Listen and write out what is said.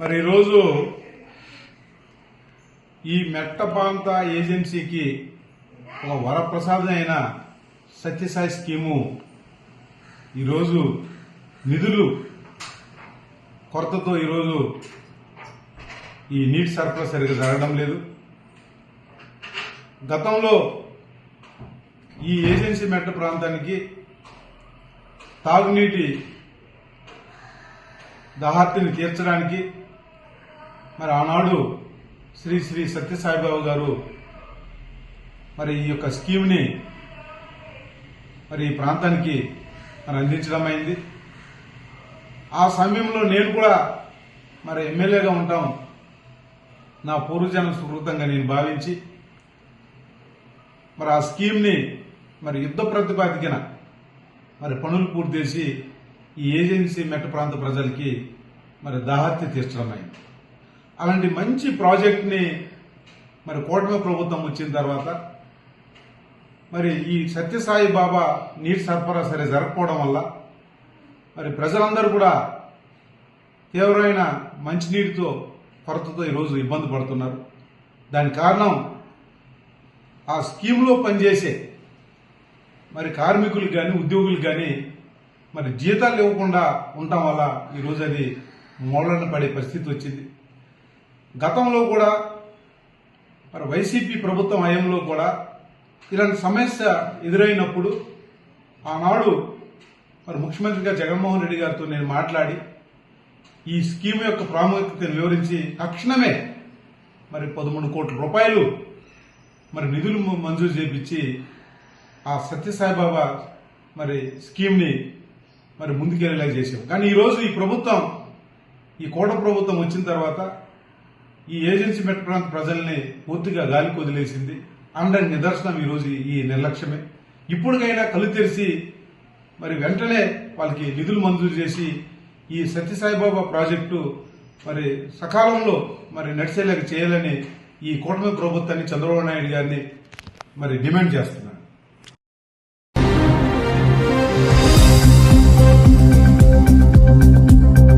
మరి ఈరోజు ఈ మెట్టపాంత ఏజెన్సీకి ఒక వరప్రసాదం అయిన సత్యసాయి స్కీము ఈరోజు నిధులు కొరతతో ఈరోజు ఈ నీటి సరఫరా సరిగ్గా జరగడం లేదు. గతంలో ఈ ఏజెన్సీ మెట్ట ప్రాంతానికి తాగునీటి దాహార్తిని తీర్చడానికి మరి ఆనాడు శ్రీ శ్రీ సత్యసాయిబాబు గారు మరి ఈ యొక్క స్కీమ్ని మరి ఈ ప్రాంతానికి మరి అందించడం అయింది. ఆ సమయంలో నేను కూడా మరి ఎమ్మెల్యేగా ఉంటాం. నా పూర్వజన సుకృతంగా నేను భావించి మరి ఆ స్కీమ్ని మరి యుద్ధ ప్రతిపాదికన మరి పనులు పూర్తి చేసి ఈ ఏజెన్సీ మెట్ట ప్రాంత ప్రజలకి మరి దాహత్య తీర్చడం అయింది. అలాంటి మంచి ప్రాజెక్ట్ని మరి కూటమి ప్రభుత్వం వచ్చిన తర్వాత మరి ఈ సత్యసాయి బాబా నీటి సరఫరా సరే జరగకపోవడం వల్ల మరి ప్రజలందరూ కూడా తీవ్రమైన మంచినీటితో కొరతతో ఈరోజు ఇబ్బంది పడుతున్నారు. దానికి కారణం ఆ స్కీమ్లో పనిచేసే మరి కార్మికులకు కానీ ఉద్యోగులకు కానీ మరి జీతాలు ఇవ్వకుండా ఉండటం వల్ల ఈరోజు అది మూలన పడే పరిస్థితి వచ్చింది. గతంలో కూడా మరి వైసీపీ ప్రభుత్వం హయంలో కూడా ఇలాంటి సమస్య ఎదురైనప్పుడు ఆనాడు మరి ముఖ్యమంత్రిగా జగన్మోహన్ రెడ్డి గారితో నేను మాట్లాడి ఈ స్కీమ్ యొక్క ప్రాముఖ్యతను వివరించి తక్షణమే మరి పదమూడు కోట్ల రూపాయలు మరి నిధులు మంజూరు చేపించి ఆ సత్యసాయిబాబా మరి స్కీమ్ని మరి ముందుకెళ్ళేలా చేసాం కానీ ఈరోజు ఈ ప్రభుత్వం ఈ కోట ప్రభుత్వం వచ్చిన తర్వాత ఈ ఏజెన్సీ మెట్ ప్రాంత ప్రజల్ని పూర్తిగా గాలికి వదిలేసింది. అందరి నిదర్శనం ఈరోజు ఈ నిర్లక్ష్యమే. ఇప్పటికైనా కళ్ళు తెరిచి మరి వెంటనే వాళ్ళకి నిధులు మంజూరు చేసి ఈ సత్యసాయిబాబా ప్రాజెక్టు మరి సకాలంలో మరి నడిచేలాగా చేయాలని ఈ కూటమి ప్రభుత్వాన్ని చంద్రబాబు నాయుడు గారిని మరి డిమాండ్ చేస్తున్నారు.